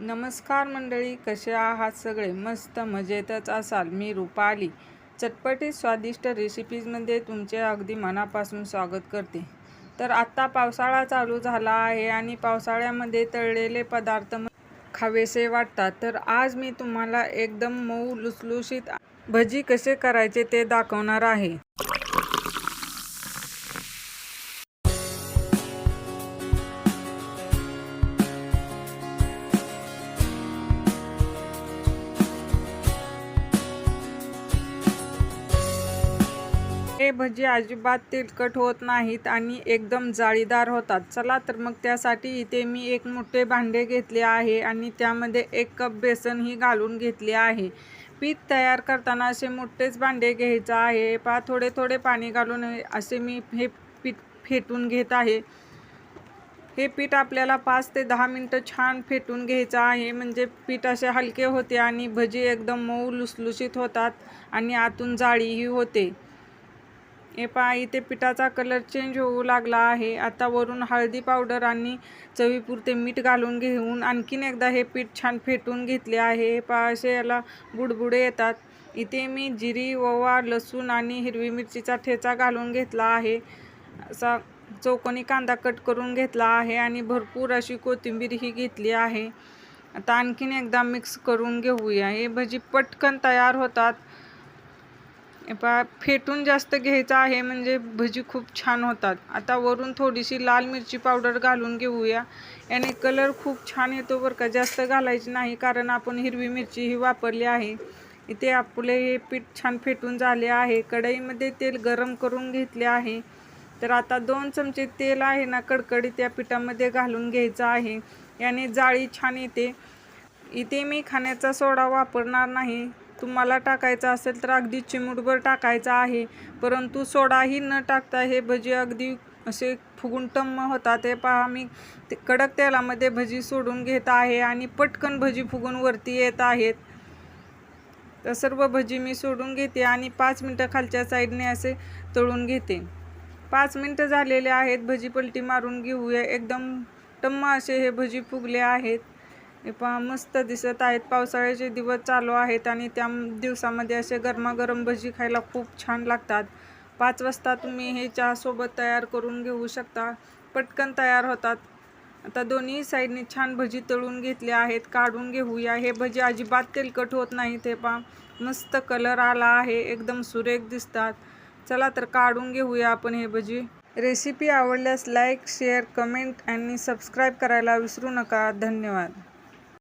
नमस्कार मंडळी कसे आहात सगळे? मस्त मजेतच असाल. मी रुपाली. चटपटीत स्वादिष्ट रेसिपीजमध्ये तुमचे अगदी मनापासून स्वागत करते. तर आत्ता पावसाळा चालू झाला आहे आणि पावसाळ्यामध्ये तळलेले पदार्थ खावेसे वाटतात. तर आज मी तुम्हाला एकदम मऊ लुसलुशीत भजी कसे करायचे ते दाखवणार आहे. हे भजी अजिबात तेलकट होत नाहीत आणि एकदम जाळीदार होतात. चला तर मग त्यासाठी इथे मी एक मोठे भांडे घेतले आहे आणि त्यामध्ये एक कप बेसनही घालून घेतले आहे. पीठ तयार करताना असे मोठेच भांडे घ्यायचं आहे. पा थोडे थोडे पाणी घालून असे मी हे पीठ फेटून घेत आहे. हे पीठ आपल्याला पाच ते दहा मिनटं छान फेटून घ्यायचं आहे. म्हणजे पीठ असे हलके होते आणि भजी एकदम मऊ लुसलुशीत होतात आणि आतून जाळीही होते. हे पहा इथे पिठाचा कलर चेंज होऊ लागला आहे. आता वरून हळदी पावडर आणि चवीपुरते मीठ घालून घेऊन आणखीन एकदा हे पीठ छान फेटून घेतले आहे. हे पहा असे याला बुडबुडे येतात. इथे मी जिरी ओवा लसूण आणि हिरवी मिरचीचा ठेचा घालून घेतला आहे. असा चौकोनी कांदा कट करून घेतला आहे आणि भरपूर अशी कोथिंबीरही घेतली आहे. आता आणखीन एकदा मिक्स करून घेऊया. हे भजी पटकन तयार होतात. पहा फेटून जास्त घ्यायचं आहे म्हणजे भजी खूप छान होतात. आता वरून थोडीशी लाल मिरची पावडर घालून घेऊया. याने कलर खूप छान येतो बरं का. जास्त घालायची नाही कारण आपण हिरवी मिरची ही वापरली आहे. इथे आपले हे पीठ छान फेटून झाले आहे. कढईमध्ये तेल गरम करून घेतले आहे. तर आता दोन चमचे तेल आहे ना कडकडी त्या पिठामध्ये घालून घ्यायचं आहे. याने जाळी छान येते. इथे मी खाण्याचा सोडा वापरणार नाही. तुम्हाला टाकायचा असेल तर अगदी चिमूटभर टाकायचा आहे. परंतु सोडाही न टाकता हे भजी अगदी असे फुगून टम्म होतात. हे पहा मी ते कडक तेलामध्ये भजी सोडून घेत आहे आणि पटकन भजी फुगून वरती येत आहेत. तर सर्व भजी मी सोडून घेते आणि पाच मिनटं खालच्या साईडने असे तळून घेते. पाच मिनटं झालेले आहेत भजी पलटी मारून घेऊया. एकदम टम्म असे हे भजी फुगले आहेत. हे पहा मस्त दिसत आहेत. पावसाळ्याचे दिवस चालू आहेत आणि त्या दिवसामध्ये असे गरमागरम भजी खायला खूप छान लागतात. पाच वाजता तुम्ही हे चहासोबत तयार करून घेऊ शकता. पटकन तयार होतात. आता दोन्ही साईडने छान भजी तळून घेतले आहेत. काढून घेऊया. हे भजी अजिबात तेलकट होत नाहीत हे पहा मस्त कलर आला आहे. एकदम सुरेख दिसतात. चला तर काढून घेऊया आपण हे भजी. रेसिपी आवडल्यास लाईक शेअर कमेंट आणि सबस्क्राईब करायला विसरू नका. धन्यवाद.